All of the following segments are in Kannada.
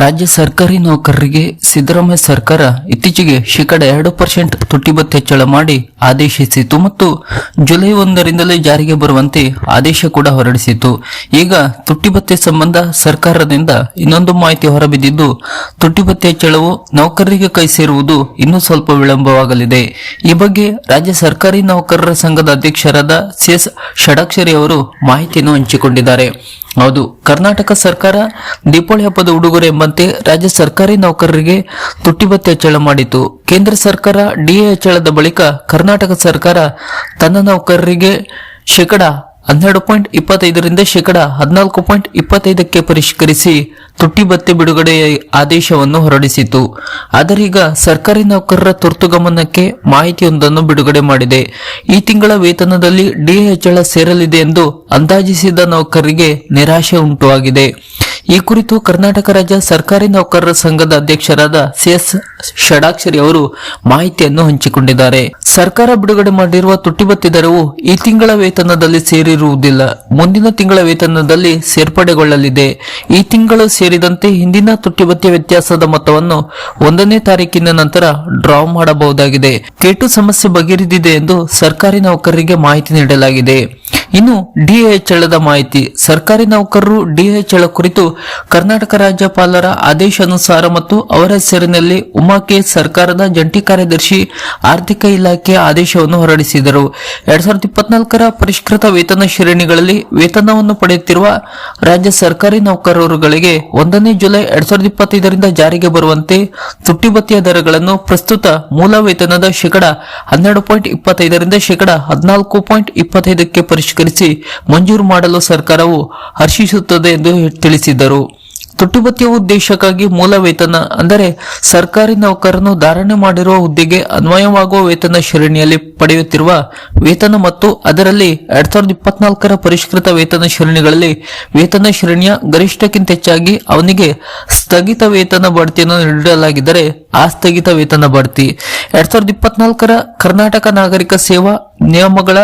ರಾಜ್ಯ ಸರ್ಕಾರಿ ನೌಕರರಿಗೆ ಸಿದ್ದರಾಮಯ್ಯ ಸರ್ಕಾರ ಇತ್ತೀಚೆಗೆ ಶೇಕಡ ಎರಡು ಪರ್ಸೆಂಟ್ ತುಟ್ಟಿಬತ್ತು ಹೆಚ್ಚಳ ಮಾಡಿ ಆದೇಶಿಸಿತು ಮತ್ತು ಜುಲೈ ಒಂದರಿಂದಲೇ ಜಾರಿಗೆ ಬರುವಂತೆ ಆದೇಶ ಕೂಡ ಹೊರಡಿಸಿತು ಈಗ ತುಟ್ಟಿಬತ್ತೆ ಸಂಬಂಧ ಸರ್ಕಾರದಿಂದ ಇನ್ನೊಂದು ಮಾಹಿತಿ ಹೊರಬಿದ್ದಿದ್ದು ತುಟ್ಟಿಬತ್ತೆ ಹೆಚ್ಚಳವು ನೌಕರರಿಗೆ ಕೈ ಸೇರುವುದು ಇನ್ನೂ ಸ್ವಲ್ಪ ವಿಳಂಬವಾಗಲಿದೆ. ಈ ಬಗ್ಗೆ ರಾಜ್ಯ ಸರ್ಕಾರಿ ನೌಕರರ ಸಂಘದ ಅಧ್ಯಕ್ಷರಾದ ಸಿಎಸ್ ಷಡಾಕ್ಷರಿ ಅವರು ಮಾಹಿತಿಯನ್ನು ಹಂಚಿಕೊಂಡಿದ್ದಾರೆ. ಹೌದು, ಕರ್ನಾಟಕ ಸರ್ಕಾರ ದೀಪಾವಳಿ ಹಬ್ಬದ ಉಡುಗೊರೆ ಎಂಬಂತೆ ರಾಜ್ಯ ಸರ್ಕಾರಿ ನೌಕರರಿಗೆ ತುಟ್ಟಿಬತ್ತಿ ಹೆಚ್ಚಳ ಮಾಡಿತು. ಕೇಂದ್ರ ಸರ್ಕಾರ ಡಿಎ ಹೆಚ್ಚಳದ ಬಳಿಕ ಕರ್ನಾಟಕ ಸರ್ಕಾರ ತನ್ನ ನೌಕರರಿಗೆ ಶೇಕಡ ಹನ್ನೆರಡು ಪಾಯಿಂಟ್ ಇಪ್ಪತ್ತೈದರಿಂದ ಶೇಕಡ ಹದಿನಾಲ್ಕು ಪಾಯಿಂಟ್ ಇಪ್ಪತ್ತೈದಕ್ಕೆ ಪರಿಷ್ಕರಿಸಿ ತುಟ್ಟಿ ಭತ್ತೆ ಬಿಡುಗಡೆಯ ಆದೇಶವನ್ನು ಹೊರಡಿಸಿತು ಆದರೀಗ ಸರ್ಕಾರಿ ನೌಕರರ ತುರ್ತು ಗಮನಕ್ಕೆ ಮಾಹಿತಿಯೊಂದನ್ನು ಬಿಡುಗಡೆ ಮಾಡಿದೆ. ಈ ತಿಂಗಳ ವೇತನದಲ್ಲಿ ಡಿ ಹೆಚ್ಚಳ ಸೇರಲಿದೆ ಎಂದು ಅಂದಾಜಿಸಿದ ನೌಕರರಿಗೆ ನಿರಾಶೆ ಉಂಟುವಾಗಿದೆ. ಈ ಕುರಿತು ಕರ್ನಾಟಕ ರಾಜ್ಯ ಸರ್ಕಾರಿ ನೌಕರರ ಸಂಘದ ಅಧ್ಯಕ್ಷರಾದ ಸಿಎಸ್ ಷಡಾಕ್ಷರಿ ಅವರು ಮಾಹಿತಿಯನ್ನು ಹಂಚಿಕೊಂಡಿದ್ದಾರೆ. ಸರ್ಕಾರ ಬಿಡುಗಡೆ ಮಾಡಿರುವ ತುಟ್ಟಿಬತ್ತಿ ದರವು ಈ ತಿಂಗಳ ವೇತನದಲ್ಲಿ ಸೇರಿರುವುದಿಲ್ಲ. ಮುಂದಿನ ತಿಂಗಳ ವೇತನದಲ್ಲಿ ಸೇರ್ಪಡೆಗೊಳ್ಳಲಿದೆ. ಈ ತಿಂಗಳು ಸೇರಿದಂತೆ ಹಿಂದಿನ ತುಟ್ಟಿಬತ್ತಿ ವ್ಯತ್ಯಾಸದ ಮೊತ್ತವನ್ನು ಒಂದನೇ ತಾರೀಕಿನ ನಂತರ ಡ್ರಾ ಮಾಡಬಹುದಾಗಿದೆ. ಕೇಟು ಸಮಸ್ಯೆ ಬಗೆಹರಿದಿದೆ ಎಂದು ಸರ್ಕಾರಿ ನೌಕರರಿಗೆ ಮಾಹಿತಿ ನೀಡಲಾಗಿದೆ. ಇನ್ನು ಡಿಎಚ್ಎಳದ ಮಾಹಿತಿ. ಸರ್ಕಾರಿ ನೌಕರರು ಡಿಎಚ್ಎಳ ಕುರಿತು ಕರ್ನಾಟಕ ರಾಜ್ಯಪಾಲರ ಆದೇಶಾನುಸಾರ ಮತ್ತು ಅವರ ಹೆಸರಿನಲ್ಲಿ ಉಮಾಕೆ ಸರ್ಕಾರದ ಜಂಟಿ ಕಾರ್ಯದರ್ಶಿ ಆರ್ಥಿಕ ಇಲಾಖೆಯ ಆದೇಶವನ್ನು ಹೊರಡಿಸಿದರು. ಎರಡ್ ಸಾವಿರದ ಇಪ್ಪತ್ನಾಲ್ಕರ ಪರಿಷ್ಕೃತ ವೇತನ ಶ್ರೇಣಿಗಳಲ್ಲಿ ವೇತನವನ್ನು ಪಡೆಯುತ್ತಿರುವ ರಾಜ್ಯ ಸರ್ಕಾರಿ ನೌಕರರುಗಳಿಗೆ ಒಂದನೇ ಜುಲೈ ಎರಡ್ ಸಾವಿರದ ಇಪ್ಪತ್ತೈದರಿಂದ ಜಾರಿಗೆ ಬರುವಂತೆ ತುಟ್ಟಿಬತ್ತಿಯ ದರಗಳನ್ನು ಪ್ರಸ್ತುತ ಮೂಲ ವೇತನದ ಶೇಕಡ ಹನ್ನೆರಡು ಪಾಯಿಂಟ್ ಇಪ್ಪತ್ತೈದರಿಂದ ಶೇಕಡ ಹದಿನಾಲ್ಕು ಪಾಯಿಂಟ್ ಇಪ್ಪತ್ತೈದಕ್ಕೆ ಪರಿಷ್ಕರಿಸಿ ಮಂಜೂರು ಮಾಡಲು ಸರ್ಕಾರವು ಹರ್ಷಿಸುತ್ತದೆ ಎಂದು ತಿಳಿಸಿದರು. ತುಟ್ಟುಭತ್ಯ ಉದ್ದೇಶಕ್ಕಾಗಿ ಮೂಲ ವೇತನ ಅಂದರೆ ಸರ್ಕಾರಿ ನೌಕರನು ಧಾರಣೆ ಮಾಡಿರುವ ಹುದ್ದೆಗೆ ಅನ್ವಯವಾಗುವ ವೇತನ ಶ್ರೇಣಿಯಲ್ಲಿ ಪಡೆಯುತ್ತಿರುವ ವೇತನ ಮತ್ತು ಅದರಲ್ಲಿ ಎರಡ್ ಸಾವಿರದ ಇಪ್ಪತ್ನಾಲ್ಕರ ಪರಿಷ್ಕೃತ ವೇತನ ಶ್ರೇಣಿಗಳಲ್ಲಿ ವೇತನ ಶ್ರೇಣಿಯ ಗರಿಷ್ಠಕ್ಕಿಂತ ಹೆಚ್ಚಾಗಿ ಅವನಿಗೆ ಸ್ಥಗಿತ ವೇತನ ಬಡ್ತಿಯನ್ನು ನೀಡಲಾಗಿದ್ದರೆ ಆ ಸ್ಥಗಿತ ವೇತನ ಬಡ್ತಿ. ಎರಡ್ ಸಾವಿರದ ಇಪ್ಪತ್ನಾಲ್ಕರ ಕರ್ನಾಟಕ ನಾಗರಿಕ ಸೇವಾ ನಿಯಮಗಳ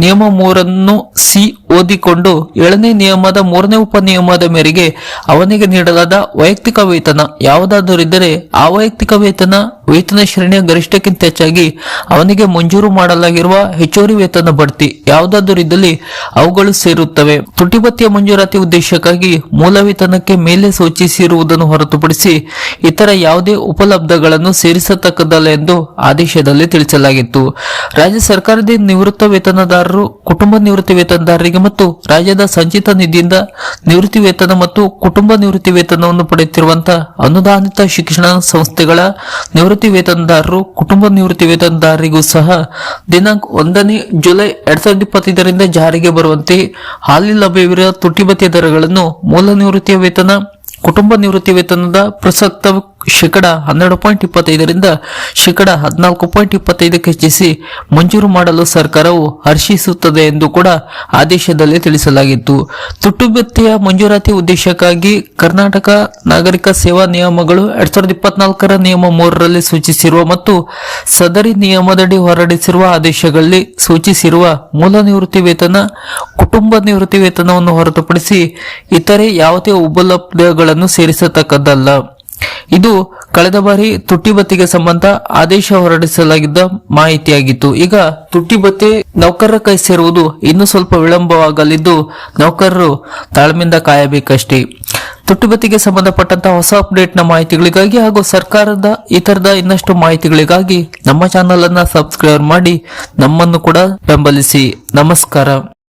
ನಿಯಮ ಮೂರನ್ನು ಸಿ ಓದಿಕೊಂಡು ಏಳನೇ ನಿಯಮದ ಮೂರನೇ ಉಪನಿಯಮದ ಮೇರೆಗೆ ಅವನಿಗೆ ನೀಡಲಾದ ವೈಯಕ್ತಿಕ ವೇತನ ಯಾವುದಾದರೂ ಇದ್ದರೆ ಆ ವೈಯಕ್ತಿಕ ವೇತನ ವೇತನ ಶ್ರೇಣಿಯ ಗರಿಷ್ಠಕ್ಕಿಂತ ಹೆಚ್ಚಾಗಿ ಅವನಿಗೆ ಮಂಜೂರು ಮಾಡಲಾಗಿರುವ ಹೆಚ್ಚುವರಿ ವೇತನ ಬಡ್ತಿ ಯಾವುದಾದರಿದ್ದಲ್ಲಿ ಅವುಗಳು ಸೇರುತ್ತವೆ. ತುಟಿಪತ್ತಿಯ ಮಂಜೂರಾತಿ ಉದ್ದೇಶಕ್ಕಾಗಿ ಮೂಲ ವೇತನಕ್ಕೆ ಮೇಲೆ ಸೂಚಿಸಿರುವುದನ್ನು ಹೊರತುಪಡಿಸಿ ಇತರ ಯಾವುದೇ ಉಪಲಬ್ಧಗಳನ್ನು ಸೇರಿಸತಕ್ಕದ್ದಲ್ಲ ಎಂದು ಆದೇಶದಲ್ಲಿ ತಿಳಿಸಲಾಗಿತ್ತು. ರಾಜ್ಯ ಸರ್ಕಾರದ ನಿವೃತ್ತ ವೇತನದಾರರು ಕುಟುಂಬ ನಿವೃತ್ತಿ ವೇತನದಾರರಿಗೆ ಮತ್ತು ರಾಜ್ಯದ ಸಂಚಿತ ನಿಧಿಯಿಂದ ನಿವೃತ್ತಿ ವೇತನ ಮತ್ತು ಕುಟುಂಬ ನಿವೃತ್ತಿ ವೇತನವನ್ನು ಪಡೆಯುತ್ತಿರುವಂತಹ ಅನುದಾನಿತ ಶಿಕ್ಷಣ ಸಂಸ್ಥೆಗಳ ನಿವೃತ್ತಿ ವೇತನದಾರರು ಕುಟುಂಬ ನಿವೃತ್ತಿ ವೇತನದಾರರಿಗೂ ಸಹ ದಿನಾಂಕ ಒಂದನೇ ಜುಲೈ ಎರಡ್ ಸಾವಿರದ ಇಪ್ಪತ್ತೈದರಿಂದ ಜಾರಿಗೆ ಬರುವಂತೆ ಹಾಲಿ ಲಭ್ಯವಿರುವ ತುಟ್ಟಿಭತ್ಯೆ ದರಗಳನ್ನು ಮೂಲ ನಿವೃತ್ತಿಯ ವೇತನ, ಕುಟುಂಬ ನಿವೃತ್ತಿ ವೇತನದ ಪ್ರಸಕ್ತ ಶೇಕಡ ಹನ್ನೆರಡು ಪಾಯಿಂಟ್ ಇಪ್ಪತ್ತೈದರಿಂದ ಶೇಕಡ ಹದಿನಾಲ್ಕು ಪಾಯಿಂಟ್ ಇಪ್ಪತ್ತೈದಕ್ಕೆ ಹೆಚ್ಚಿಸಿ ಮಂಜೂರು ಮಾಡಲು ಸರ್ಕಾರವು ಹರ್ಷಿಸುತ್ತದೆ ಎಂದು ಕೂಡ ಆದೇಶದಲ್ಲಿ ತಿಳಿಸಲಾಗಿತ್ತು. ತುಟ್ಟುಭತ್ಯೆಯ ಮಂಜೂರಾತಿ ಉದ್ದೇಶಕ್ಕಾಗಿ ಕರ್ನಾಟಕ ನಾಗರಿಕ ಸೇವಾ ನಿಯಮಗಳು ಎರಡ್ ಸಾವಿರದ ಇಪ್ಪತ್ನಾಲ್ಕರ ನಿಯಮ ಮೂರರಲ್ಲಿ ಸೂಚಿಸಿರುವ ಮತ್ತು ಸದರಿ ನಿಯಮದಡಿ ಹೊರಡಿಸಿರುವ ಆದೇಶಗಳಲ್ಲಿ ಸೂಚಿಸಿರುವ ಮೂಲ ನಿವೃತ್ತಿ ವೇತನ, ಕುಟುಂಬ ನಿವೃತ್ತಿ ವೇತನವನ್ನು ಹೊರತುಪಡಿಸಿ ಇತರೆ ಯಾವುದೇ ಉಪಲಬ್ಧಗಳನ್ನು ಸೇರಿಸತಕ್ಕದ್ದಲ್ಲ. ಇದು ಕಳೆದ ಬಾರಿ ತುಟ್ಟಿಬತ್ತಿಗೆ ಸಂಬಂಧ ಆದೇಶ ಹೊರಡಿಸಲಾಗಿದ್ದ ಮಾಹಿತಿಯಾಗಿತ್ತು. ಈಗ ತುಟ್ಟಿಬತ್ತೆ ನೌಕರರ ಕೈ ಸೇರುವುದು ಇನ್ನೂ ಸ್ವಲ್ಪ ವಿಳಂಬವಾಗಲಿದ್ದು ನೌಕರರು ತಾಳ್ಮೆಯಿಂದ ಕಾಯಬೇಕಷ್ಟೇ. ತುಟ್ಟಿಬತ್ತಿಗೆ ಸಂಬಂಧಪಟ್ಟಂತಹ ಹೊಸ ಅಪ್ಡೇಟ್ನ ಮಾಹಿತಿಗಳಿಗಾಗಿ ಹಾಗೂ ಸರ್ಕಾರದ ಇತರದ ಇನ್ನಷ್ಟು ಮಾಹಿತಿಗಳಿಗಾಗಿ ನಮ್ಮ ಚಾನಲ್ ಅನ್ನ ಸಬ್ಸ್ಕ್ರೈಬ್ ಮಾಡಿ ನಮ್ಮನ್ನು ಕೂಡ ಬೆಂಬಲಿಸಿ. ನಮಸ್ಕಾರ.